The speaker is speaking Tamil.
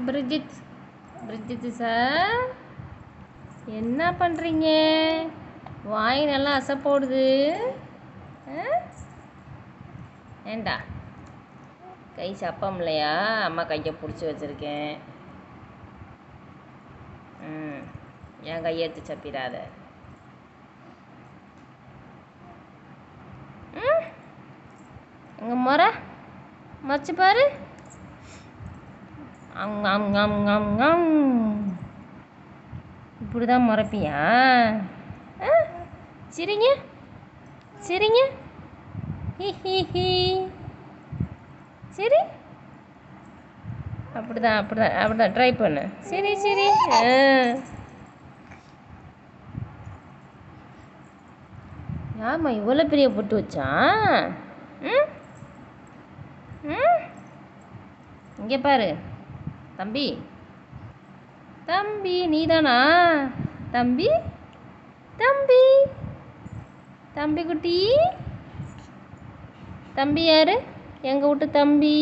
பிரிஜித் பிரிஜித் சார் என்ன பண்ணுறீங்க வாய் நல்லா அசப்போடுது ஏண்டா? கை சப்பம் இல்லையா? அம்மா கையை பிடிச்சி வச்சுருக்கேன். ம் என் கையை எடுத்து சப்பிடாத. ம் எங்கள் முறை? மறைச்சு பாரு. அங் அங் அங் அங் அங் இப்படி தான் முறைப்பியா? ஆ? சிரிங்க சிரிங்க. ஹி ஹி ஹி. சரி. அப்படிதான் அப்படிதான் அப்படிதான். ட்ரை பண்ணு. சரி சரி. ஆ. ஆமா இவ்வளோ பெரிய பொட்டு வச்சான் ம்? ம்? இங்கே பாரு. தம்பி. தம்பி நீதானா? தம்பி தம்பி. தம்பி குட்டி. தம்பி யார்? எங்கள் வீட்டு தம்பி.